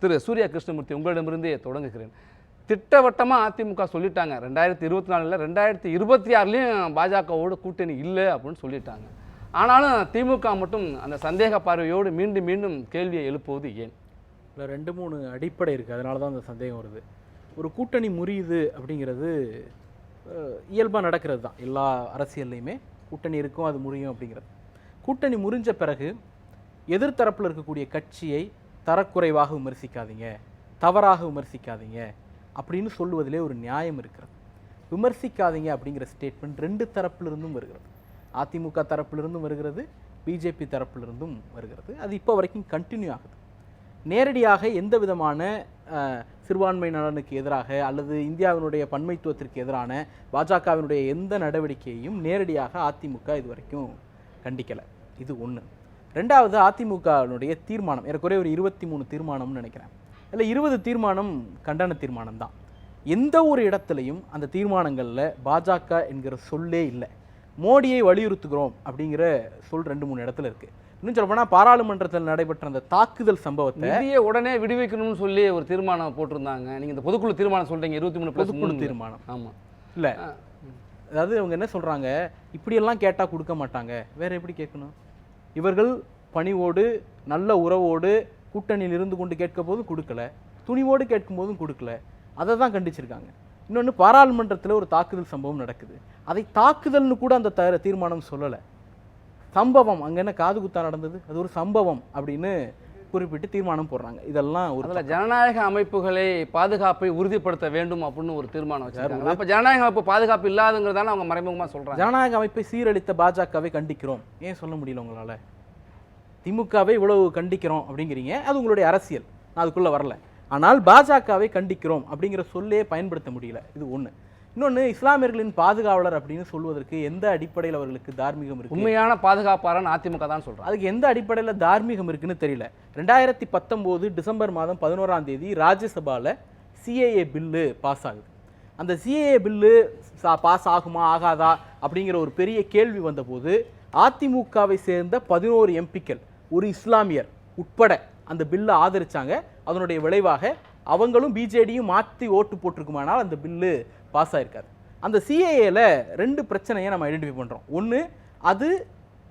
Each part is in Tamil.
திரு சூர்யா கிருஷ்ணமூர்த்தி உங்களிடமிருந்தே தொடங்குகிறேன். திட்டவட்டமாக அதிமுக சொல்லிட்டாங்க. ரெண்டாயிரத்தி இருபத்தி நாலில் ரெண்டாயிரத்தி இருபத்தி ஆறுலேயும் பாஜகவோட கூட்டணி இல்லை அப்படின்னு சொல்லிட்டாங்க. ஆனாலும் திமுக மட்டும் அந்த சந்தேக பார்வையோடு மீண்டும் மீண்டும் கேள்வியை எழுப்புவது ஏன்? இல்லை ரெண்டு மூணு அடிப்படை இருக்குது அதனால தான் அந்த சந்தேகம் வருது. ஒரு கூட்டணி முறியுது அப்படிங்கிறது இயல்பாக நடக்கிறது தான். எல்லா அரசியல்லையுமே கூட்டணி இருக்கும் அது முறியும் அப்படிங்கிறது. கூட்டணி முறிஞ்ச பிறகு எதிர்த்தரப்பில் இருக்கக்கூடிய கட்சியை தரக்குறைவாக விமர்சிக்காதீங்க தவறாக விமர்சிக்காதீங்க அப்படின்னு சொல்லுவதிலே ஒரு நியாயம் இருக்கிறது. விமர்சிக்காதீங்க அப்படிங்கிற ஸ்டேட்மெண்ட் ரெண்டு தரப்பிலிருந்தும் வருகிறது. அதிமுக தரப்பிலிருந்தும் வருகிறது பிஜேபி தரப்பிலிருந்தும் வருகிறது. அது இப்போ வரைக்கும் கண்டினியூ ஆகுது. நேரடியாக எந்த விதமான சிறுபான்மை நலனுக்கு எதிராக அல்லது இந்தியாவினுடைய பன்மைத்துவத்திற்கு எதிரான பாஜகவினுடைய எந்த நடவடிக்கையையும் நேரடியாக அதிமுக இது வரைக்கும் கண்டிக்கலை. இது ஒன்று ரெண்டாவது அதிமுகவினுடைய தீர்மானம் ஏறக்குறைய ஒரு இருபத்தி மூணு தீர்மானம்னு நினைக்கிறேன். இல்லை இருபது தீர்மானம் கண்டன தீர்மானம் தான். எந்த ஒரு இடத்துலையும் அந்த தீர்மானங்களில் பாஜக என்கிற சொல்லே இல்லை. மோடியை வலியுறுத்துகிறோம் அப்படிங்கிற சொல் ரெண்டு மூணு இடத்துல இருக்கு. இன்னும் சொல்லப்போனால் பாராளுமன்றத்தில் நடைபெற்ற அந்த தாக்குதல் சம்பவத்தை நிதியை உடனே விடுவிக்கணும்னு சொல்லி ஒரு தீர்மானம் போட்டிருந்தாங்க. நீங்க இந்த பொதுக்குழு தீர்மானம் சொல்றீங்க இருபத்தி மூணு பொதுக்குழு தீர்மானம். ஆமா. இல்லை. அதாவது அவங்க என்ன சொல்றாங்க? இப்படியெல்லாம் கேட்டால் கொடுக்க மாட்டாங்க. வேற எப்படி கேட்கணும்? இவர்கள் பணிவோடு நல்ல உறவோடு கூட்டணியில் இருந்து கொண்டு கேட்க போதும் கொடுக்கல. துணிவோடு கேட்கும் போதும் கொடுக்கல. அதை தான் கண்டிச்சிருக்காங்க. இன்னொன்று பாராளுமன்றத்தில் ஒரு தாக்குதல் சம்பவம் நடக்குது. அதை தாக்குதல்னு கூட அந்த த தீர்மானம் சொல்லலை. சம்பவம் அங்கே என்ன காது குத்தா நடந்தது? அது ஒரு சம்பவம் அப்படின்னு குறிப்பிட்டு தீர்மானம் போடுறாங்க. இதெல்லாம் ஒரு ஜனநாயக அமைப்புகளை பாதுகாப்பை உறுதிப்படுத்த வேண்டும் அப்படின்னு ஒரு தீர்மானம் வச்சிருக்காங்க. அப்ப ஜனநாயக அமைப்பு பாதுகாப்பு இல்லாதுங்கிறதால அவங்க மறைமுகமா சொல்றாங்க. ஜனநாயக அமைப்பை சீரழித்த பாஜகவை கண்டிக்கிறோம். ஏன் சொல்ல முடியல உங்களால? திமுகவை இவ்வளவு கண்டிக்கிறோம் அப்படிங்கிறீங்க. அது உங்களுடைய அரசியல். நான் அதுக்குள்ள வரல. ஆனால் பாஜகவை கண்டிக்கிறோம் அப்படிங்கிற சொல்லே பயன்படுத்த முடியல. இது ஒண்ணு. இன்னொன்னு இஸ்லாமியர்களின் பாதுகாவலர் அப்படின்னு சொல்வதற்கு எந்த அடிப்படையில் அவர்களுக்கு தார்மீகம் இருக்கு? உண்மையான பாதுகாப்பாளன் அதிமுக தான் சொல்றாங்க அதுக்கு எந்த அடிப்படையில் தார்மீகம் இருக்குன்னு தெரியல. ரெண்டாயிரத்தி பத்தொம்போது டிசம்பர் மாதம் பதினோராம் தேதி ராஜ்யசபால சிஏஏ பில்லு பாஸ் ஆகுது. அந்த சிஏஏ பில்லு பாஸ் ஆகுமா ஆகாதா அப்படிங்கிற ஒரு பெரிய கேள்வி வந்தபோது அதிமுகவை சேர்ந்த பதினோரு எம்பிக்கள் ஒரு இஸ்லாமியர் உட்பட அந்த பில்லை ஆதரிச்சாங்க. அதனுடைய விளைவாக அவங்களும் பிஜேடியும் மாற்றி ஓட்டு போட்டிருக்குமானால் அந்த பில்லு பாஸ் ஆகிருக்காது அந்த சிஏஏல ரெண்டு பிரச்சனையை நம்ம ஐடென்டிஃபை பண்ணுறோம் ஒன்று அது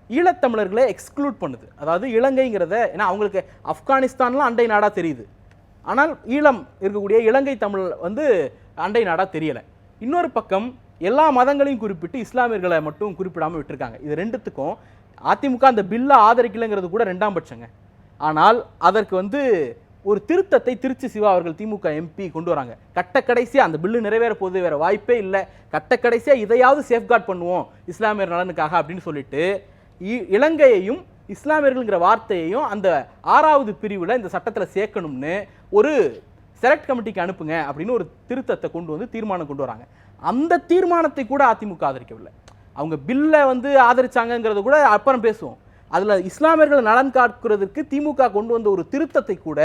ஈழத்தமிழர்களை எக்ஸ்க்ளூட் பண்ணுது. அதாவது இலங்கைங்கிறத ஏன்னா அவங்களுக்கு ஆப்கானிஸ்தான்லாம் அண்டை நாடாக தெரியுது. ஆனால் ஈழம் இருக்கக்கூடிய இலங்கை தமிழ் வந்து அண்டை நாடாக தெரியலை. இன்னொரு பக்கம் எல்லா மதங்களையும் குறிப்பிட்டு இஸ்லாமியர்களை மட்டும் குறிப்பிடாமல் விட்டுருக்காங்க. இது ரெண்டுத்துக்கும் அதிமுக அந்த பில்லை ஆதரிக்கலைங்கிறது கூட ரெண்டாம் பட்சங்க. ஆனால் அதற்கு வந்து ஒரு திருத்தத்தை திருச்சி சிவா அவர்கள் திமுக எம்பி கொண்டு வராங்க. கட்ட அந்த பில்லு நிறைவேற போது வேற வாய்ப்பே இல்லை. கட்ட கடைசியா இதையாவது சேஃப்கார்ட் பண்ணுவோம். இஸ்லாமியர் நலனுக்காக அப்படின்னு சொல்லிட்டு இ- இலங்கையையும் இஸ்லாமியர்கள்ங்கிற வார்த்தையையும் அந்த ஆறாவது பிரிவில் இந்த சட்டத்தில் சேர்க்கணும்னு ஒரு செலக்ட் கமிட்டிக்கு அனுப்புங்க அப்படின்னு ஒரு திருத்தத்தை கொண்டு வந்து தீர்மானம் கொண்டு வராங்க. அந்த தீர்மானத்தை கூட அதிமுக ஆதரிக்கவில்லை. அவங்க பில்லை வந்து ஆதரிச்சாங்கங்கிறத கூட அப்புறம் பேசுவோம். அதில் இஸ்லாமியர்கள் நலன் காக்கிறதுக்கு திமுக கொண்டு வந்த ஒரு திருத்தத்தை கூட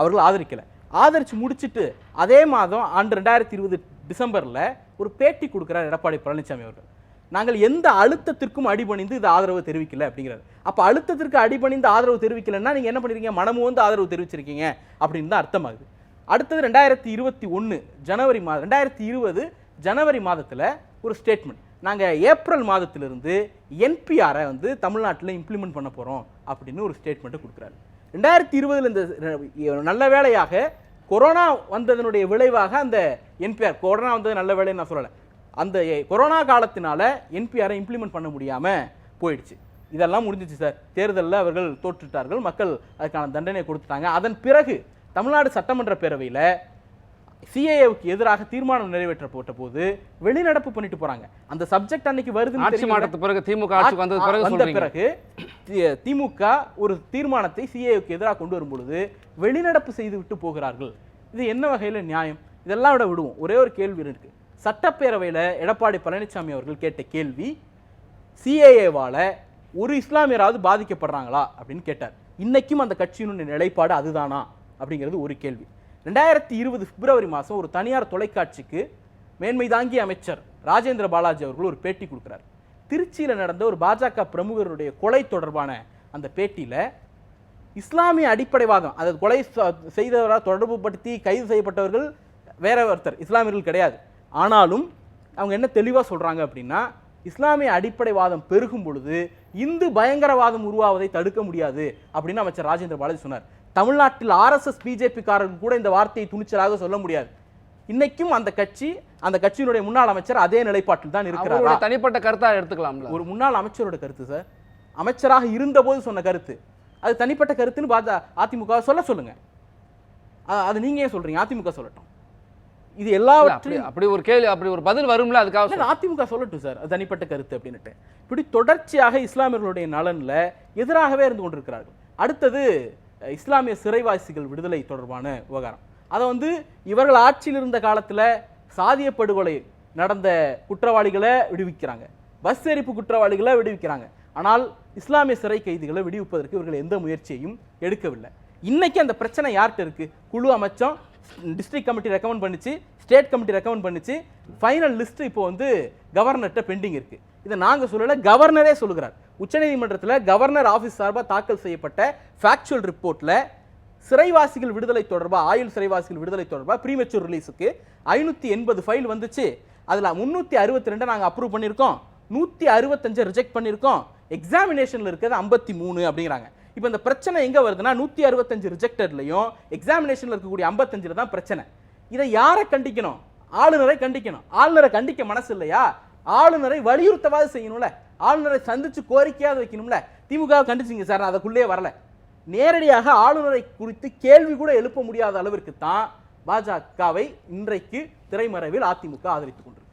அவர்கள் ஆதரிக்கலை. ஆதரித்து முடிச்சிட்டு அதே மாதம் ஆண்டு ரெண்டாயிரத்தி இருபது டிசம்பரில் ஒரு பேட்டி கொடுக்குறார் எடப்பாடி பழனிசாமி அவர்கள். நாங்கள் எந்த அழுத்தத்திற்கும் அடிபணிந்து இது ஆதரவு தெரிவிக்கல அப்படிங்கிறார். அப்போ அழுத்தத்திற்கு அடிபணிந்து ஆதரவு தெரிவிக்கலைன்னா நீங்கள் என்ன பண்ணிருக்கீங்க? மனமும் வந்து ஆதரவு தெரிவிச்சிருக்கீங்க அப்படின்னு தான் அர்த்தமாகுது. அடுத்தது ரெண்டாயிரத்தி இருபத்தி ஒன்று ஜனவரி மாதம் ரெண்டாயிரத்தி இருபது ஜனவரி மாதத்தில் ஒரு ஸ்டேட்மெண்ட் நாங்கள் ஏப்ரல் மாதத்திலிருந்து என்பிஆரை வந்து தமிழ்நாட்டில் இம்ப்ளிமெண்ட் பண்ண போகிறோம் அப்படின்னு ஒரு ஸ்டேட்மெண்ட்டை கொடுக்குறாரு. ரெண்டாயிரத்தி இருபதில் இந்த நல்ல வேலையாக கொரோனா வந்ததனுடைய விளைவாக அந்த என்பிஆர் கொரோனா வந்தது நல்ல வேலைன்னு நான் சொல்லலை. அந்த கொரோனா காலத்தினால என்பிஆரை இம்ப்ளிமெண்ட் பண்ண முடியாமல் போயிடுச்சு. இதெல்லாம் முடிஞ்சிச்சு சார். தேர்தலில் அவர்கள் தோற்றுட்டார்கள். மக்கள் அதுக்கான தண்டனை கொடுத்துட்டாங்க. அதன் பிறகு தமிழ்நாடு சட்டமன்ற பேரவையில் சிஏஏவுக்கு எதிராக தீர்மானம் நிறைவேற்றப்பட்ட போது வெளிநடப்பு பண்ணிட்டு போறாங்க. அந்த சப்ஜெக்ட் அன்னைக்கு வருதுன்னு ஆட்சி தெரியும்ல? மாற்றத்து பிறகு திமுக ஆட்சிக்கு வந்தது பிறகு வந்த பிறகு திமுக ஒரு தீர்மானத்தை சிஏவுக்கு எதிராக கொண்டு வரும் பொழுது வெளிநடப்பு செய்து விட்டு போகிறார்கள். இது என்ன வகையில நியாயம்? இதெல்லாம் விட விடுவோம். ஒரே ஒரு கேள்வி இருக்கு. சட்டப்பேரவையில எடப்பாடி பழனிசாமி அவர்கள் கேட்ட கேள்வி சிஏஏவால ஒரு இஸ்லாமியராவது பாதிக்கப்படுறாங்களா அப்படின்னு கேட்டார். இன்னைக்கும் அந்த கட்சியினுடைய நிலைப்பாடு அதுதானா? அப்படிங்கிறது ஒரு கேள்வி. ரெண்டாயிரத்தி இருபது பிப்ரவரி மாதம் ஒரு தனியார் தொலைக்காட்சிக்கு மேன்மை தாங்கிய அமைச்சர் ராஜேந்திர பாலாஜி அவர்கள் ஒரு பேட்டி கொடுக்குறார். திருச்சியில் நடந்த ஒரு பாஜக பிரமுகருடைய கொலை தொடர்பான அந்த பேட்டியில் இஸ்லாமிய அடிப்படைவாதம் அதாவது கொலை செய்தவராக செய்தவரால் தொடர்பு படுத்தி கைது செய்யப்பட்டவர்கள் வேற ஒருத்தர் இஸ்லாமியர்கள் கிடையாது. ஆனாலும் அவங்க என்ன தெளிவாக சொல்கிறாங்க அப்படின்னா இஸ்லாமிய அடிப்படைவாதம் பெருகும் பொழுது இந்து பயங்கரவாதம் உருவாவதை தடுக்க முடியாது அப்படின்னு அமைச்சர் ராஜேந்திர பாலாஜி சொன்னார். தமிழ்நாட்டில் ஆர்எஸ்எஸ் பிஜேபி காரர்கள் கூட இந்த வார்த்தையை துணிச்சலாக சொல்ல முடியாது. இன்னைக்கும் அந்த கட்சி அந்த கட்சியினுடைய முன்னாள் அமைச்சர் அதே நிலைப்பாட்டில் தான் இருக்கிறாரா? தனிப்பட்ட கருத்தா எடுத்துக்கலாம்ல. ஒரு முன்னாள் அமைச்சரோட கருத்து சார். அமைச்சராக இருந்தபோது சொன்ன கருத்து. அது தனிப்பட்ட கருத்துன்னு பாஜ அதிமுக சொல்ல சொல்லுங்க. அது நீங்க ஏன் சொல்றீங்க? அதிமுக சொல்லட்டும். இது எல்லாவற்றையும் அப்படி ஒரு கேள்வி அப்படி ஒரு பதில் வரும்ல அதுக்காக அதிமுக சொல்லட்டும் சார் அது தனிப்பட்ட கருத்து அப்படின்னுட்டு. இப்படி தொடர்ச்சியாக இஸ்லாமியர்களுடைய நலன்ல எதிராகவே இருந்து கொண்டிருக்கிறார்கள். அடுத்தது இஸ்லாமிய சிறைவாசிகள் விடுதலை தொடர்பான விவகாரம். அதை வந்து இவர்கள் ஆட்சியில் இருந்த காலத்துல சாதிய படுகொலை நடந்த குற்றவாளிகளை விடுவிக்கிறாங்க. பஸ் எரிப்பு குற்றவாளிகளை விடுவிக்கிறாங்க. ஆனால் இஸ்லாமிய சிறை கைதிகளை விடுவிப்பதற்கு இவர்கள் எந்த முயற்சியையும் எடுக்கவில்லை. இன்னைக்கு அந்த பிரச்சனை யார்கிட்ட இருக்கு? குழு அமைச்சம் டிஸ்ட்ரிக்ட் கமிட்டி ரெக்கமெண்ட் பண்ணிச்சு ஸ்டேட் கமிட்டி ரெக்கமெண்ட் பண்ணிச்சு. ஃபைனல் லிஸ்ட் இப்போ வந்து கவர்னர்கிட்ட பெண்டிங் இருக்கு. இதை நாங்கள் சொல்லலை கவர்னரே சொல்லுகிறார். உச்சநீதிமன்றத்தில் கவர்னர் ஆஃபீஸ் சார்பாக தாக்கல் செய்யப்பட்ட ஃபேக்சுவல் ரிப்போர்ட்டில் சிறைவாசிகள் விடுதலை தொடர்பா ஆயுள் சிறைவாசிகள் விடுதலை தொடர்பாக ப்ரீமெச்சூர் ரிலீஸுக்கு ஐநூற்றி எண்பது ஃபைல் வந்துச்சு. அதில் முந்நூற்றி அறுபத்தி ரெண்டை நாங்கள் அப்ரூவ் பண்ணியிருக்கோம். நூற்றி அறுபத்தஞ்சை ரிஜெக்ட் பண்ணியிருக்கோம். எக்ஸாமினேஷனில் இருக்கிறது ஐம்பத்தி மூணு அப்படிங்கிறாங்க. இப்போ இந்த பிரச்சனை எங்கே வருதுன்னா நூற்றி அறுபத்தஞ்சு ரிஜெக்டட்லையும் எக்ஸாமினேஷனில் இருக்கக்கூடிய ஐம்பத்தஞ்சில் தான் பிரச்சனை. இதை யாரை கண்டிக்கணும்? ஆளுநரை கண்டிக்கணும். ஆளுநரை கண்டிக்க மனசு இல்லையா? ஆளுநரை வலியுறுத்தவாது செய்யணும்ல. ஆளுநரை சந்திச்சு கோரிக்கையாவது வைக்கணும்ல. திமுக கண்டிச்சிங்க சார் நான் அதுக்குள்ளே வரல. நேரடியாக ஆளுநரை குறித்து கேள்வி கூட எழுப்ப முடியாத அளவிற்கு தான் பாஜகவை இன்றைக்கு திரைமறைவில் அதிமுக ஆதரித்துக் கொண்டிருக்கு.